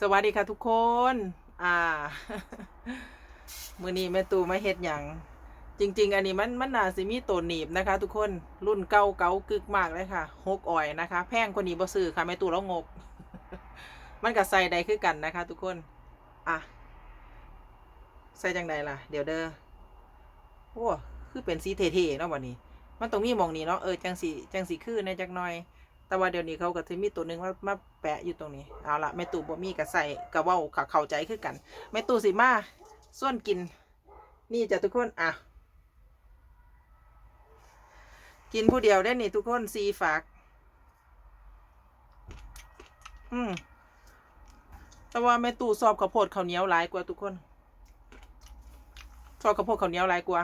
สวัสดีค่ะทุกคน อ่า มือนี้แม่ตูมาเฮ็ดหยังจริง ๆ อันนี้มันมันน่าสิมีตัวหนีบนะคะ ทุกคน รุ่นเก่าเก่ากึกมากเลยค่ะหกอ่อยนะคะ แพงคนนี้บ่ซื้อค่ะแม่ตูแล้วงก มันก็ใส่ได้คือกันนะคะ ทุกคน อะ ใส่จังใดล่ะ เดี๋ยวเด้อ โอ้ คือเป็นสีเท่ๆเนาะวันนี้ มันต้องมีหมองนี้เนาะ เออ จังสีจังสีคือในจักหน่อย แต่ว่าเดี๋ยวนี้เขาก็จะมีตัวหนึ่งมามาแปะอยู่ตรงนี้ เอาละแม่ตู่บ่มีก็ใส่กะเว้าก็เข้าใจคือกันแม่ตู่สิมาส่วนกิน นี่จ้ะทุกคนอะ กินผู้เดียวได้นี่ทุกคนซีฝาก อืมแต่ว่าแม่ตู่สอบข้าวโพดข้าวเหนียวหลายกว่าทุกคนสอบข้าวโพดข้าวเหนียวหลายกว่า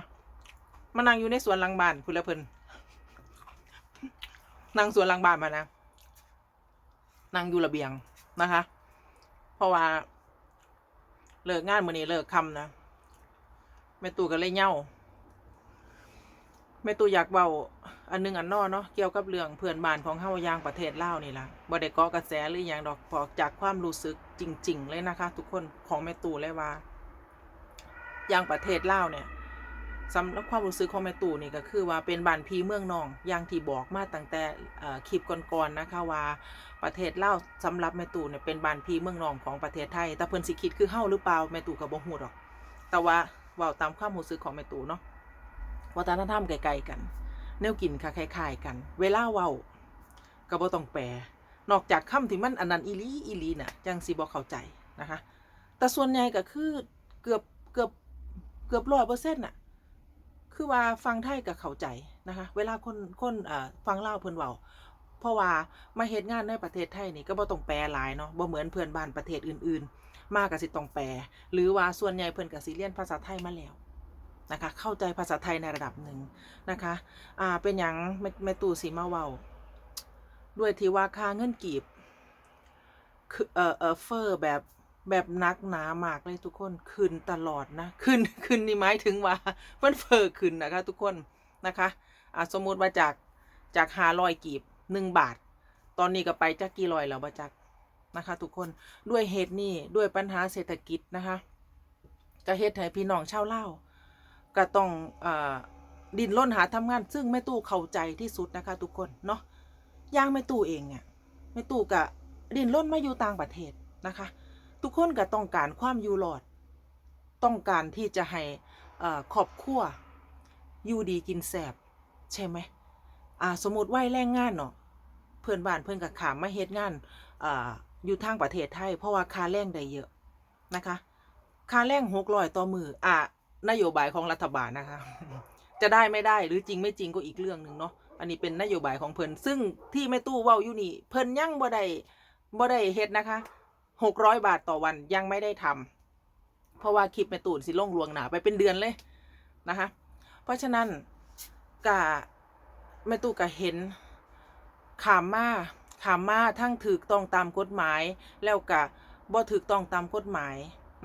มานั่งอยู่ในสวนหลังบ้านพุ่นละเพิ่น นั่งสวนหลังบ้านมานะนั่งอยู่ระเบียงนะคะ เพราะว่า เลิกงานมื้อนี้เลิกคำนะแม่ตู่ก็เลยเหย้าแม่ตู่อยากเบาอันนึงอันนอเนาะเกี่ยวกับเรื่องเพื่อนบ้านของเฮายางประเทศลาวนี่ล่ะบ่ได้กาะกระแสหรือหยังดอกพอกจากความรู้สึกจริง ๆ เลยนะคะ ทุกคนของแม่ตู่เลยว่า ยางประเทศลาวเนี่ย สำหรับความรู้สึกของแม่ตู่นี่ก็คือว่าเป็นบ้านพีเมืองนองอย่างที่บอกมาตั้งแต่คลิปก่อนๆนะคะว่าประเทศเล่าสำหรับแม่ตู่เนี่ยเป็นบ้านพีเมืองนองของประเทศไทยแต่เพิ่นสิคิดคือเฮาหรือเปล่าแม่ตู่ก็บบ่ฮู้ดอก แต่ว่าเว้าตามความรู้สึกของแม่ตู่เนาะวัฒนธรรมไกลๆกัน แนวกินค่ะคล้ายๆกัน เวลาเว้าก็บ่ต้องแปลนอกจากคำที่มันอันนั้นอีลีอีลีน่ะจังสิบ่เข้าใจนะคะ แต่ส่วนใหญ่ก็คือเกือบเกือบเกือบ100%น่ะ คือว่าฟังไทยกับเข้าใจนะคะ เวลาคนคนฟังเล่าเพิ่นเว้าเพราะว่ามาเฮ็ดงานในประเทศไทยนี่ก็บ่ต้องแปลหลายเนาะบ่เหมือนเพื่อนบ้านประเทศอื่น ๆ มาก็สิต้องแปล หรือว่าส่วนใหญ่เพิ่นก็สิเรียนภาษาไทยมาแล้วนะคะ เข้าใจภาษาไทยในระดับหนึ่งนะคะอ่าเป็นหยังแม่แม่ตู่สิมาเว้าด้วยที่ว่าค่าเงินกีบคือเอ่อเอ่อเฟอร์แบบ แบบนักหนามากเลยทุกคนขึ้นตลอดนะขึ้นขึ้นนี่หมายถึงว่ามันเฟอขึ้นนะคะ ทุกคนนะคะอ่าสมมุติว่าจากจากห้าร้อยกีบหนึ่งบาท ตอนนี้ก็ไปจากกี่ร้อยแล้วบ่จักนะคะทุกคนด้วยเหตุนี้ด้วยปัญหาเศรษฐกิจนะคะก็เฮ็ดให้พี่น้องชาวลาก็ต้องอดิ้นรนหาทำงาน ซึ่งแม่ตู้เข้าใจที่สุดนะคะ ทุกคนเนาะย่างแม่ตู้เองเนี่ยแม่ตู้ก็ดิ้นรนมาอยู่ต่างประเทศนะคะ ทุกคนก็ต้องการความอยู่รอด ต้องการที่จะให้เอ่อครอบครัวอยู่ดีกินแสบใช่ไหมอ่าสมมติว่าแรงงานเนาะเพื่อนบ้านเพื่อนกับขามมาเฮ็ดงานอ่าอยู่ทางประเทศไทย เพราะว่าค่าแรงได้เยอะนะคะค่าแรงหกร้อยต่อมืออ่านโยบายของรัฐบาลนะคะ จะได้ไม่ได้หรือจริงไม่จริงก็อีกเรื่องหนึ่งเนาะอันนี้เป็นนโยบายของเพิ่นซึ่งที่แม่ตู้เว้าอยู่นี่เพิ่นยั่งบ่ได้บ่ได้เฮ็ดนะคะ หกร้อยบาทต่อวันยังไม่ได้ทำเพราะว่าคลิปแม่ตูนสิล่งลวงหนาไปเป็นเดือนเลยนะคะ เพราะฉะนั้นกะแม่ตูกะเห็นขามมาขามมาทั้งถูกต้องตามกฎหมาย แล้วกะบ่ถูกต้องตามกฎหมาย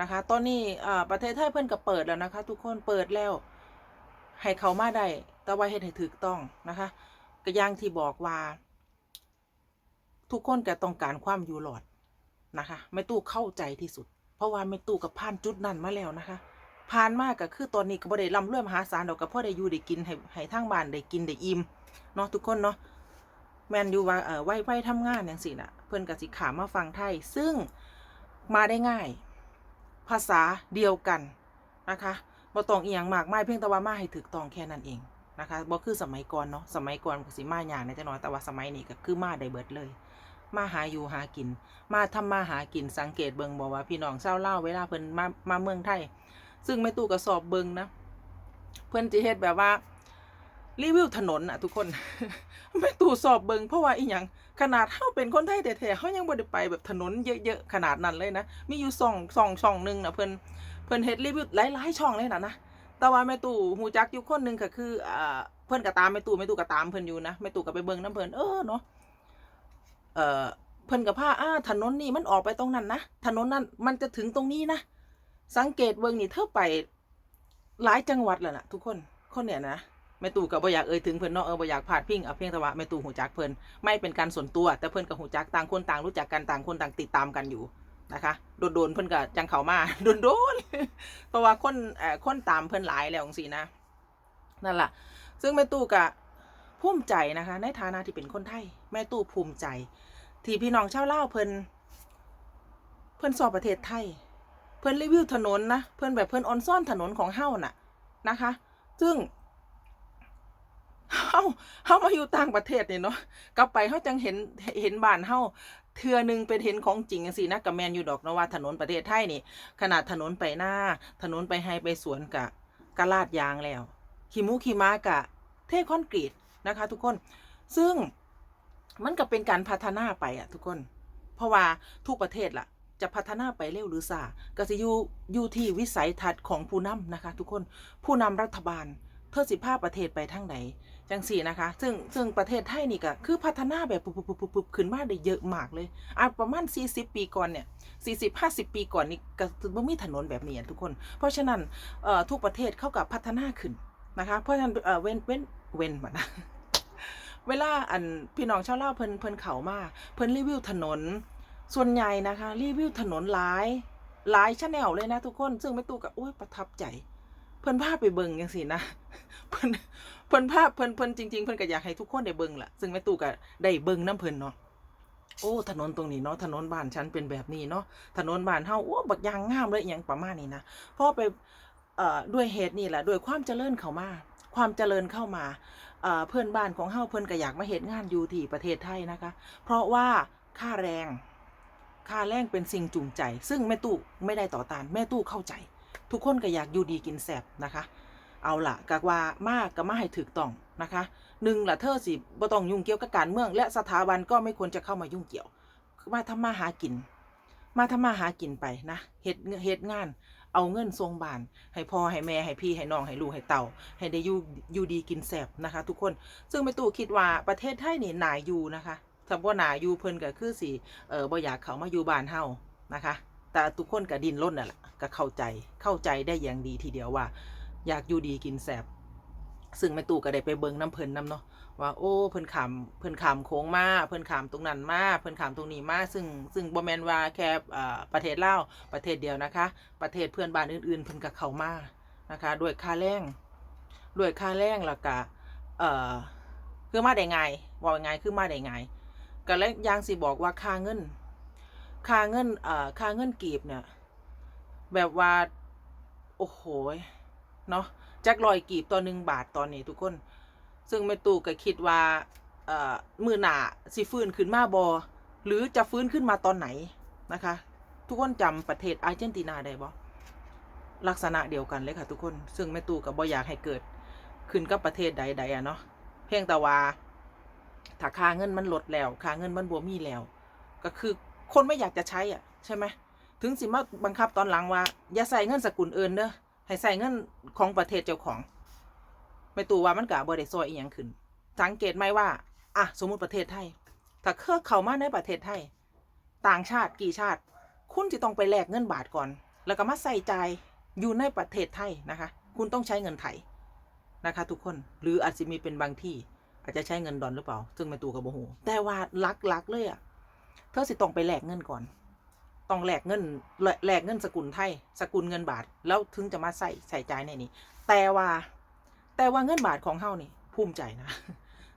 นะคะ ตอนนี้ประเทศไทยเพิ่นก็เปิดแล้วนะคะ ทุกคนเปิดแล้ว ให้เขามาได้แต่ว่าเฮ็ดให้ถูกต้องนะคะก็ย่างที่บอกว่า ทุกคนก็ต้องการความอยู่รอด นะคะแม่ตู้เข้าใจที่สุด เพราะว่าแม่ตู้กับผ่านจุดนั้นมาแล้วนะคะ ผ่านมากก็คือตอนนี้ก็บ่ได้ร่ำรวยมหาศาลดอกก็พอได้อยู่ได้กินให้ให้ทางบ้านได้กินได้อิ่มเนาะทุกคนเนาะแมนอยู่ว่าเออไว้ไว้ทำงานอย่างสิน่ะ เพิ่อนก็สิขามมาฟังไทย ซึ่งมาได้ง่าย ภาษาเดียวกันนะคะบ่ต้องเอียงมากไมายเพียงแต่ว่ามาให้ถูกต้องแค่นั้นเองนะคะบ่คือสมัยก่อนเนาะสมัยก่อนก็สิมายากในจังน้อยแต่ว่าสมัยนี้ก็คือมาได้เบิดเลย มาหาอยู่หากิน มาทำมาหากินสังเกตเบิงบอกว่าพี่น้องชาวลาเวลาเพิ่นมามาเมืองไทย ซึ่งไม่ตู้ก็สอบเบิงนะ เพิ่นจะเฮ็ดแบบว่ารีวิวถนนอะทุกคนไม่ตู้สอบเบิงเพราะว่าอีหยังขนาดเฮาเป็นคนไทยแท้ๆเฮายังบ่ได้ไปแบบถนนเยอะๆขนาดนั้นเลยนะ มีอยู่ช่องช่องช่องหนึงนะเพิ่นเพิ่นเฮ็ดรีวิวหลายๆช่องเลยนะนะแต่ว่าแม่ตู่ฮู้จักอยู่คนหนึงก็คืออ่าเพิ่นก็ตามแม่ตู่แม่ตู่ก็ตามเพิ่นอยู่นะแม่ตู่ก็ไปเบิ่งนํเพิ่นเออเนาะ เอ่อเพิ่นกับผ้าอ้าถนนนี่มันออกไปตรงนั้นนะถนนนั้นมันจะถึงตรงนี้นะสังเกตเบิ่งนี่เธอไปหลายจังหวัดแล้วนะทุกคนคนเนี่ยนะแม่ตู่ก็บ่อยากเอ่ยถึงเพิ่นเนาะเออบ่อยากพาดพิงเอาเพียงแต่ว่าแม่ตู่หูจักเพิ่นไม่เป็นการส่วนตัว แต่เพิ่นกับหูจักต่างคนต่างรู้จักกันต่างคนต่างติดตามกันอยู่นะคะโดนๆเพิ่นก็จังเขามาโดนๆเพราะว่าคนเอ่อคนตามเพิ่นหลายแล้วจังซี่นะนั่นล่ะซึ่งแม่ตู้ก็ภูมิใจนะคะ ในฐานะที่เป็นคนไทย ม่ตู้ภูมิใจ ที่พี่น้องชาวลาเพิ่นเพิ่นสอบประเทศไทย เพิ่นรีวิวถนนนะ เพิ่นแบบเพิ่นออนซ่อนถนนของเฮ้าน่ะนะคะ ซึ่งเฮ้าเฮ้ามาอยู่ต่างประเทศเนี่ยเนาะกลับไปเฮาจังเห็นเห็นบ้านเฮ้าเทื่อหนึงเป็นเห็นของจริงจังซี่นะกับแมนอยู่ดอกนะว่าถนนประเทศไทยนี่ ขนาดถนนไปหน้า ถนนไปไฮไปสวนกะกะลาดยางแล้วขีมูขีมากะ เทคอนกรีตนะคะ ทุกคน ซึ่ง มันก็เป็นการพัฒนาไปอะทุกคน เพราะว่าทุกประเทศล่ะ จะพัฒนาไปเร็วหรือช้าก็จะอยู่อยู่ที่วิสัยทัศน์ของผู้นำนะคะ ทุกคนผู้นำรัฐบาลเพื่อสิภาพประเทศไปทางไหนจังสี่นะคะ ซึ่งซึ่งประเทศไทยนี่ก็คือพัฒนาแบบปุบปุบปุบขึ้นมาได้เยอะมากเลยอาประมาณ 40 ปีก่อนเนี่ย40 50 ปีก่อนนี่ก็บ่มีถนนแบบนี้อะทุกคน เพราะฉะนั้นเอ่อทุกประเทศเข้ากับพัฒนาขึ้นนะคะ เพราะฉะนั้นเอ่อเว้นเว้นเว้นมานะ เวลาอันพี่น้องชาวลาเพิ่นเพิ่นเขามากเพิ่นรีวิวถนน ส่วนใหญ่นะคะ รีวิวถนนหลายหลายชาแนลเลยนะทุกคน ซึ่งแม่ตู่ก็โอ้ยประทับใจ เพิ่นพาพไปเบิ่งจังซี่นะเพิ่นเพิ่นพาพเพิ่นเพิ่นจริงๆเพิ่นก็อยากให้ทุกคนได้เบิ่งล่ะ ซึ่งแม่ตู่ก็ได้เบิ่งน้ำเพิ่นเนาะโอ้ถนนตรงนี้เนาะถนนบ้านฉันเป็นแบบนี้เนาะถนนบ้านเฮาโอ้บักยางงามเลยอหยังประมาณนี้นะเพราะไปเอ่อด้วยเหตุนี่แหละด้วยความเจริญเข้ามา ความเจริญเข้ามาเพื่อนบ้านของเฮาเพิ่นก็อยากมาเฮ็ดงานอยู่ที่ประเทศไทยนะคะ เพราะว่าค่าแรง ค่าแรงเป็นสิ่งจูงใจ ซึ่งแม่ตู้ไม่ได้ต่อต้านแม่ตู้เข้าใจ ทุกคนก็อยากอยู่ดีกินแสบนะคะ เอาละกะว่ามากก็มาให้ถูกต้องนะคะหนึ่งละเธอสิบ่ต้องยุ่งเกี่ยวกับการเมือง และสถาบันก็ไม่ควรจะเข้ามายุ่งเกี่ยว มาทำมาหากิน มาทำมาหากินไปนะเฮ็ดเฮ็ดงาน เอาเงินทรงบาน ให้พ่อให้แม่ให้พี่ให้น้องให้ลูกให้เต่า ให้ได้อยู่อยู่ดีกินแสบนะคะ ทุกคนซึ่งแม่ตู่คิดว่าประเทศไทยนี่น่าอยู่นะคะถ้าบ่น่าอยู่เพิ่นก็คือสิเออบ่อยากเขามาอยู่บ้านเฮานะคะ แต่ทุกคนก็ดิ้นรนนั่นแหละก็เข้าใจเข้าใจได้อย่างดีทีเดียวว่า อยากอยู่ดีกินแสบซึ่งแม่ตู่ก็ได้ไปเบิงน้ำเพิ่นน้ำเนาะ ว่าโอ้เพิ่นขามเพิ่นขามโค้งมาเพิ่นขามตรงนั้นมาเพิ่นขามตรงนี้มาซึ่งซึ่งบ่แมนว่าแค่ประเทศลาวประเทศเดียวนะคะ ประเทศเพื่อนบ้านอื่นๆเพิ่นก็เข้ามานะคะด้วยค่าแรงด้วยค่าแรงแล้วก็เอ่อคือมาได้ไงว่าไงคือมาได้ไงก็แล้วยังสิบอกว่าค่าเงินค่าเงินเอ่อค่าเงินกีบเนี่ยแบบว่าโอ้โหเนาะจักลอยกีบต่อหนึ่งบาทตอนนี้ทุกคน ซึ่งแม่ตู่ก็คิดว่าเอ่อมือหนาสิฟื้นขึ้นมาบอหรือจะฟื้นขึ้นมาตอนไหนนะคะ ทุกคนจำประเทศอาร์เจนตินาได้บ่ลักษณะเดียวกันเลยค่ะทุกคน ซึ่งแม่ตู่ก็บ่อยากให้เกิดขึ้นกับประเทศใดๆอะเนาะเพียงแต่ว่าถ้าค่าเงินมันลดแล้วค่าเงินมันบ่มีแล้ว ก็คือคนไม่อยากจะใช้อะใช่ไหมถึงสิมาบังคับตอนหลังว่า อย่าใส่เงินสกุลเอื่นเด้อให้ใส่เงินของประเทศเจ้าของ ไม่ตู่ว่ามันกะบ่ได้ซอยอีหยังขึ้น สังเกตไหมว่าอะสมมติประเทศไทย ถ้าเครือเข้ามาในประเทศไทย ต่างชาติกี่ชาติ คุณจะต้องไปแลกเงินบาทก่อน แล้วก็มาใส่ใจอยู่ในประเทศไทยนะคะ คุณต้องใช้เงินไทยนะคะ ทุกคนหรืออาจจะมีเป็นบางที่อาจจะใช้เงินดอลหรือเปล่า ซึ่งไม่ตูกับโมโหแต่ว่าลักๆเลยอะเธอสิต้องไปแลกเงินก่อน ต้องแลกเงินแลกเงินสกุลไทย สกุลเงินบาท แล้วถึงจะมาใส่ใส่ใจในนี้ แต่ว่า แต่ว่าเงินบาทของเฮานี่ภูมิใจนะ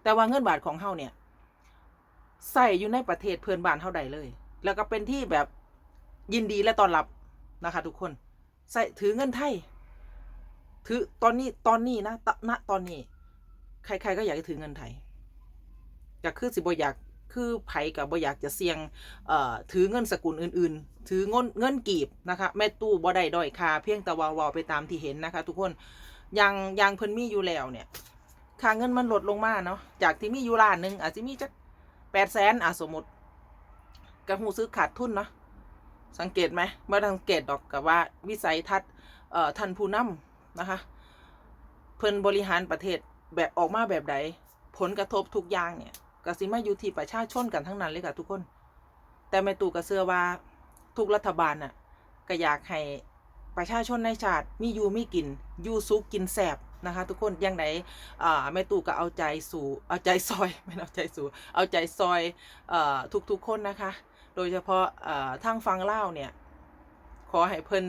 แต่ว่าเงินบาทของเฮาเนี่ยใส่อยู่ในประเทศเพื่อนบ้านเฮาใดเลย แล้วก็เป็นที่แบบยินดีและต้อนรับนะคะ ทุกคนใส่ถือเงินไทยถือตอนนี้ตอนนี้นะตณตอนนี้ ใคร ๆ ก็อยากจะถือเงินไทยอยากคือสิบอยากคือไผกับบอยากจะเสี่ยงเอ่อถือเงินสกุลอื่น ๆ ถือเงินเงินกีบนะคะ แม่ตู้บ่ได้ด้อยคาเพียงแต่วาวาไปตามที่เห็นนะคะ ทุกคน ยังยังเพิ่นมีอยู่แล้วเนี่ยค่าเงินมันลดลงมาเนาะจากที่มีอยู่ล้านหนึ่งอาจจะมีจักแปดแสนอะสมมติกระหูซื้อขาดทุนเนาะสังเกตไหมเมื่อสังเกตดอกกับว่าวิสัยทัศน์เอ่อท่านผู้นำนะคะ เพิ่นบริหารประเทศแบบออกมาแบบใด ผลกระทบทุกอย่างเนี่ยกสิมาอยู่ที่ประชาชนกันทั้งนั้นเลยค่ะทุกคน แต่แม่ตู่ก็เชื่อว่าทุกรัฐบาลน่ะก็อยากให้ ประชาชนในชาติมีอยู่มีกินอยู่สุขกินแสบนะคะ ทุกคนยังไงอ่าแม่ตู่ก็เอาใจสู่เอาใจซอยไม่เอาใจสู่เอาใจซอยเอ่อทุกๆคนนะคะ โดยเฉพาะเอ่อทางฟังเล่าเนี่ยขอให้เพิ่น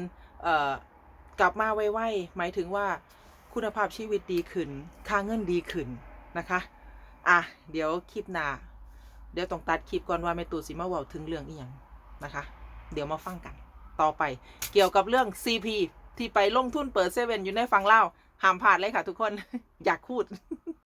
กลับมาไวๆหมายถึงว่าคุณภาพชีวิตดีขึ้น ค่าเงินดีขึ้นนะคะอะเดี๋ยวคลิปหน้าเดี๋ยวต้องตัดคลิปก่อนว่าแม่ตู่สิมาเว้าถึงเรื่องอีหยังนะคะ เดี๋ยวมาฟังกัน ต่อไป เกี่ยวกับเรื่อง CP ที่ไปลงทุนเปิดเซเว่นอยู่ในฝั่งเล่าห้ามพลาดเลยค่ะทุกคนอยากพูด